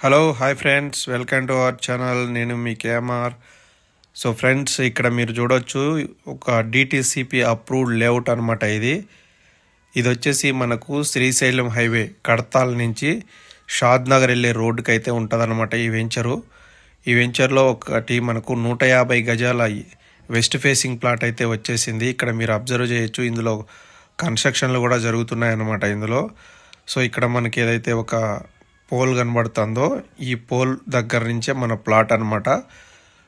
Hello hi friends welcome to our channel నేను మీ KMR so friends ఇక్కడ మీరు చూడొచ్చు ఒక డిటిసిపి అప్రూవ్డ్ లేఅవుట్ అనమాట ఇది. ఇది వచ్చేసి మనకు శ్రీశైలం హైవే కడతాల నుంచి షాద్ నగర్ వెళ్ళే రోడ్డుకి అయితే ఉంటుందన్నమాట ఈ వెంచరు. ఈ వెంచర్లో ఒకటి మనకు నూట యాభై గజాల వెస్ట్ ఫేసింగ్ ప్లాట్ అయితే వచ్చేసింది. ఇక్కడ మీరు అబ్జర్వ్ చేయొచ్చు. ఇందులో కన్స్ట్రక్షన్లు కూడా జరుగుతున్నాయన్నమాట ఇందులో. సో ఇక్కడ మనకి ఏదైతే ఒక పోల్ కనబడుతుందో ఈ పోల్ దగ్గర నుంచే మన ప్లాట్ అనమాట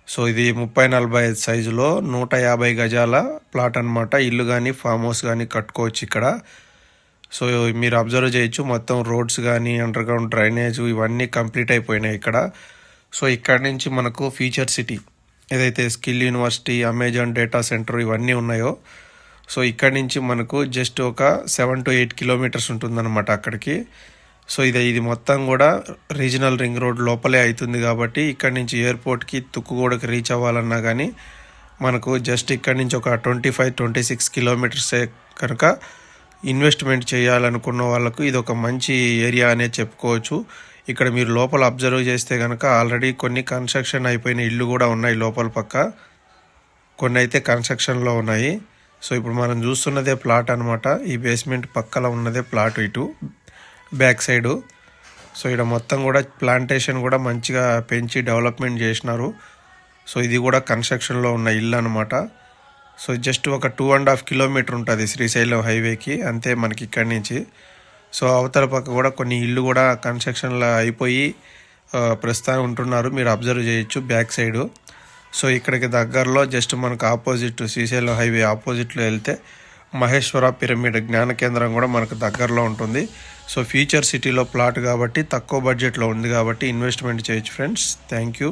సో ఇది ముప్పై నలభై ఐదు సైజులో నూట యాభై గజాల ప్లాట్ అనమాట ఇల్లు కానీ ఫామ్ హౌస్ కానీ కట్టుకోవచ్చు ఇక్కడ. సో మీరు అబ్జర్వ్ చేయొచ్చు మొత్తం రోడ్స్ కానీ అండర్ గ్రౌండ్ డ్రైనేజ్ ఇవన్నీ కంప్లీట్ అయిపోయినాయి ఇక్కడ. సో ఇక్కడ నుంచి మనకు ఫ్యూచర్ సిటీ ఏదైతే skill university Amazon data centre ఇవన్నీ ఉన్నాయో సో ఇక్కడ నుంచి మనకు జస్ట్ ఒక సెవెన్ టు ఎయిట్ కిలోమీటర్స్ ఉంటుందన్నమాట అక్కడికి. సో ఇది ఇది మొత్తం కూడా రీజనల్ రింగ్ రోడ్ లోపలే అవుతుంది కాబట్టి ఇక్కడ నుంచి ఎయిర్పోర్ట్కి తుక్కుగూడకి రీచ్ అవ్వాలన్నా కానీ మనకు జస్ట్ ఇక్కడ నుంచి ఒక twenty five twenty six kilometres కనుక ఇన్వెస్ట్మెంట్ చేయాలనుకున్న వాళ్ళకు ఇది ఒక మంచి ఏరియా అనే చెప్పుకోవచ్చు. ఇక్కడ మీరు లోపల అబ్జర్వ్ చేస్తే కనుక ఆల్రెడీ కొన్ని కన్స్ట్రక్షన్ అయిపోయిన ఇల్లు కూడా ఉన్నాయి లోపల పక్క. కొన్ని అయితే కన్స్ట్రక్షన్లో ఉన్నాయి. సో ఇప్పుడు మనం చూస్తున్నదే ప్లాట్ అనమాట ఈ బేస్మెంట్ పక్కన ఉన్నదే ప్లాట్ ఇటు. Back side. సో ఇక్కడ మొత్తం కూడా ప్లాంటేషన్ కూడా మంచిగా పెంచి డెవలప్మెంట్ చేసినారు. సో ఇది కూడా కన్స్ట్రక్షన్లో ఉన్న ఇల్లు అనమాట సో జస్ట్ ఒక టూ అండ్ హాఫ్ కిలోమీటర్ ఉంటుంది శ్రీశైలం హైవేకి అంతే మనకి ఇక్కడి నుంచి. సో అవతల పక్క కూడా కొన్ని ఇల్లు కూడా కన్స్ట్రక్షన్లో అయిపోయి ప్రస్తుతం ఉంటున్నారు. మీరు అబ్జర్వ్ చేయొచ్చు బ్యాక్ సైడు. సో ఇక్కడికి దగ్గరలో జస్ట్ మనకు ఆపోజిట్ శ్రీశైలం హైవే ఆపోజిట్లో వెళ్తే మహేశ్వర పిరమిడ్ జ్ఞాన కేంద్రం కూడా మనకు దగ్గరలో ఉంటుంది. సో ఫ్యూచర్ సిటీలో ప్లాట్ కాబట్టి తక్కువ బడ్జెట్లో ఉంది కాబట్టి ఇన్వెస్ట్మెంట్ చేయొచ్చు ఫ్రెండ్స్ థ్యాంక్ యూ